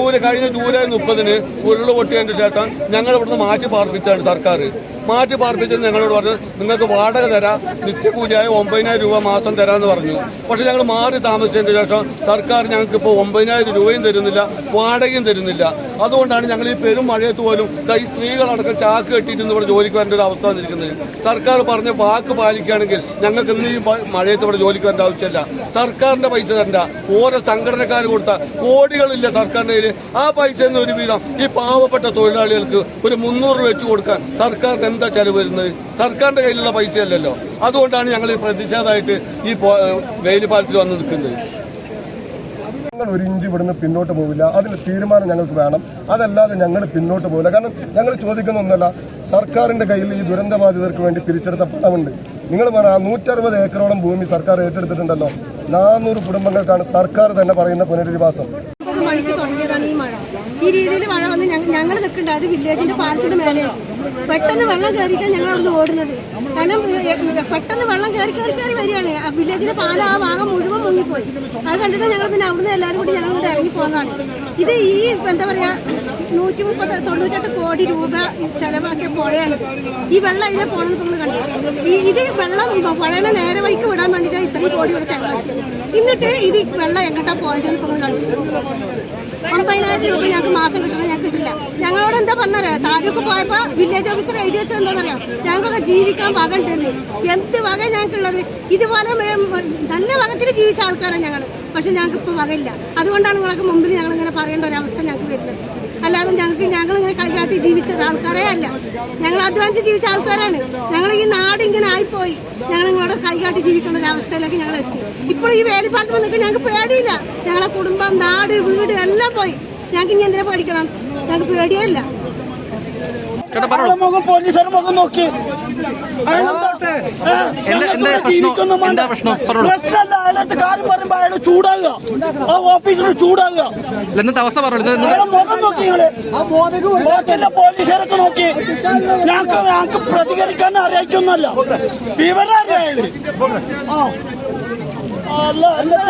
July കഴിഞ്ഞ July മുപ്പതിന് ഉരുൾ പൊട്ടിയതിന് ശേഷം ഞങ്ങൾ ഇവിടുന്ന് മാറ്റി പാർപ്പിച്ചാണ് സർക്കാർ മാറ്റി പാർപ്പിച്ചത് ഞങ്ങളോട് പറഞ്ഞു നിങ്ങൾക്ക് വാടക തരാം നിത്യകൂലിയായ ഒമ്പതിനായിരം രൂപ മാസം തരാമെന്ന് പറഞ്ഞു. പക്ഷെ ഞങ്ങൾ മാറി താമസിച്ചതിന് ശേഷം സർക്കാർ ഞങ്ങൾക്ക് ഇപ്പോൾ ഒമ്പതിനായിരം രൂപയും തരുന്നില്ല വാടകയും തരുന്നില്ല. അതുകൊണ്ടാണ് ഞങ്ങൾ ഈ പെരും മഴയത്ത് പോലും ഈ സ്ത്രീകളടക്കം ചാക്ക് കെട്ടിയിട്ട് ഇന്ന് ഇവിടെ ജോലിക്ക് വരേണ്ട ഒരു അവസ്ഥ വന്നിരിക്കുന്നത്. സർക്കാർ പറഞ്ഞ വാക്ക് പാലിക്കുകയാണെങ്കിൽ ഞങ്ങൾക്ക് ഇന്ന് ഈ മഴയത്ത് ഇവിടെ ജോലിക്ക് വരേണ്ട ആവശ്യമില്ല. സർക്കാരിന്റെ പൈസ തരണ്ട. ഓരോ സംഘടനക്കാർ കൊടുത്ത കോടികളില്ല സർക്കാരിന്റെ കയ്യിൽ ആ പൈസ ഒരു വീതം ഈ പാവപ്പെട്ട തൊഴിലാളികൾക്ക് ഒരു മുന്നൂറ് രൂപ വെച്ച് കൊടുക്കാൻ സർക്കാരിന് എന്താ ചെലവ് വരുന്നത്? സർക്കാരിന്റെ കയ്യിലുള്ള പൈസയല്ലല്ലോ. അതുകൊണ്ടാണ് ഞങ്ങൾ ഈ പ്രതിഷേധമായിട്ട് ഈ വെയിൽ പാലത്തിൽ വന്ന് നിൽക്കുന്നത്. ഞങ്ങൾ ഒരു ഇഞ്ച് ഇവിടുന്ന് പിന്നോട്ട് പോവില്ല. അതിന് തീരുമാനം ഞങ്ങൾക്ക് വേണം. അതല്ലാതെ ഞങ്ങൾ പിന്നോട്ട് പോവില്ല. കാരണം ഞങ്ങൾ ചോദിക്കുന്ന ഒന്നല്ല സർക്കാരിന്റെ കയ്യിൽ ഈ ദുരന്ത ബാധിതർക്ക് വേണ്ടി പിരിച്ചെടുത്ത പണമുണ്ട്. നിങ്ങൾ പറ നൂറ്ററുപത് ഏക്കറോളം ഭൂമി സർക്കാർ ഏറ്റെടുത്തിട്ടുണ്ടല്ലോ. നാനൂറ് കുടുംബങ്ങൾക്കാണ് സർക്കാർ തന്നെ പറയുന്ന പുനരധിവാസം. ഈ രീതിയിൽ മഴ വന്ന് ഞങ്ങൾ നിൽക്കേണ്ട അത് വില്ലേജിന്റെ പാലത്തിന് മേലെ. പെട്ടെന്ന് വെള്ളം കയറിക്കാൻ ഞങ്ങൾ അവിടുന്ന് ഓടുന്നത്. കാരണം പെട്ടെന്ന് വെള്ളം കയറി കയറി കയറി വരികയാണ്. ആ വില്ലേജിന്റെ പാലം ആ ഭാഗം മുഴുവൻ മുങ്ങിപ്പോയി. അത് കണ്ടിട്ട് ഞങ്ങൾ പിന്നെ അവിടുന്ന് എല്ലാവരും കൂടി ഞങ്ങൾ ഇവിടെ ഇറങ്ങി പോകുന്നതാണ് ഇത് ഈ എന്താ പറയാ നൂറ്റി മുപ്പത് തൊണ്ണൂറ്റെട്ട് കോടി രൂപ ചെലവാക്കിയ പുഴയാണ്. ഈ വെള്ളം അതിനെ പോണെന്ന് നമ്മൾ കണ്ടു. ഇത് വെള്ളം പുഴനെ നേരെ വഴിക്ക് വിടാൻ വേണ്ടിയിട്ടാണ് ഇത്രയും കോടി ഇവിടെ ചെലവാക്കിയത്. എന്നിട്ട് ഇത് വെള്ളം എങ്ങോട്ടാ പോയതെന്ന് നമ്മൾ കണ്ടു. ഒമ്പതിനായിരം രൂപ ഞങ്ങൾക്ക് മാസം കിട്ടണം ഞങ്ങൾക്ക് കിട്ടില്ല. ഞങ്ങളോട് എന്താ പറഞ്ഞത് താലൂക്ക് പോയപ്പോ വില്ലേജ് ഓഫീസർ എഴുതി വെച്ചത് എന്താണെന്നറിയാം? ഞങ്ങൾക്കൊക്കെ ജീവിക്കാൻ വക ഉണ്ടെന്ന്. എന്ത് വക ഞങ്ങൾക്കുള്ളത്? ഇതുപോലെ നല്ല വകത്തിൽ ജീവിച്ച ആൾക്കാരാണ് ഞങ്ങൾ പക്ഷെ ഞങ്ങൾക്ക് ഇപ്പൊ വകയില്ല. അതുകൊണ്ടാണ് നിങ്ങൾക്ക് മുമ്പിൽ ഞങ്ങൾ ഇങ്ങനെ പറയേണ്ട ഒരു അവസ്ഥ ഞങ്ങൾക്ക് വരുന്നത്. അല്ലാതെ ഞങ്ങൾക്ക് ഞങ്ങൾ ഇങ്ങനെ കൈകാട്ടി ജീവിച്ച ആൾക്കാരേ അല്ല. ഞങ്ങൾ അധ്വാനിച്ച് ജീവിച്ച ആൾക്കാരാണ്. ഞങ്ങൾ ഈ നാട് ഇങ്ങനെ ആയിപ്പോയി. ഞങ്ങൾ ഇങ്ങോട്ട് കൈകാട്ടി ജീവിക്കേണ്ട ഒരു അവസ്ഥയിലേക്ക് ഞങ്ങൾ എത്തി. ഇപ്പോൾ ഈ വേലിപ്പാലത്ത് വന്നിട്ട് ഞങ്ങൾക്ക് പേടിയില്ല. ഞങ്ങളെ കുടുംബം നാട് വീട് എല്ലാം പോയി. ഞങ്ങൾക്ക് ഇനി എന്തിനാ പേടിക്കണം? ഞങ്ങൾക്ക് പേടിയേ ഇല്ല. അയാളുടെ മുഖം പോലീസുകാരുടെ മുഖം നോക്കി. അയാളെന്താ? എന്താ- എന്താ പ്രശ്നം? എന്താ പ്രശ്നം? പറഞ്ഞോളൂ. പ്രശ്നമല്ല. അയാളത്തെ കാര്യം പറയുമ്പോ അയാൾ ചൂടാകുക. ആ ഓഫീസർ ചൂടാകുക. ഇന്നത്തെ അവസ്ഥ പറഞ്ഞു? മുഖം നോക്കി നിങ്ങൾ. പോലീസുകാരൊക്കെ നോക്കി. ഞങ്ങൾക്ക് ഞങ്ങൾക്ക് പ്രതികരിക്കാൻ അറിയിക്കൊന്നുമല്ല വിവരം അറിയാ അയാൾ. അല്ല.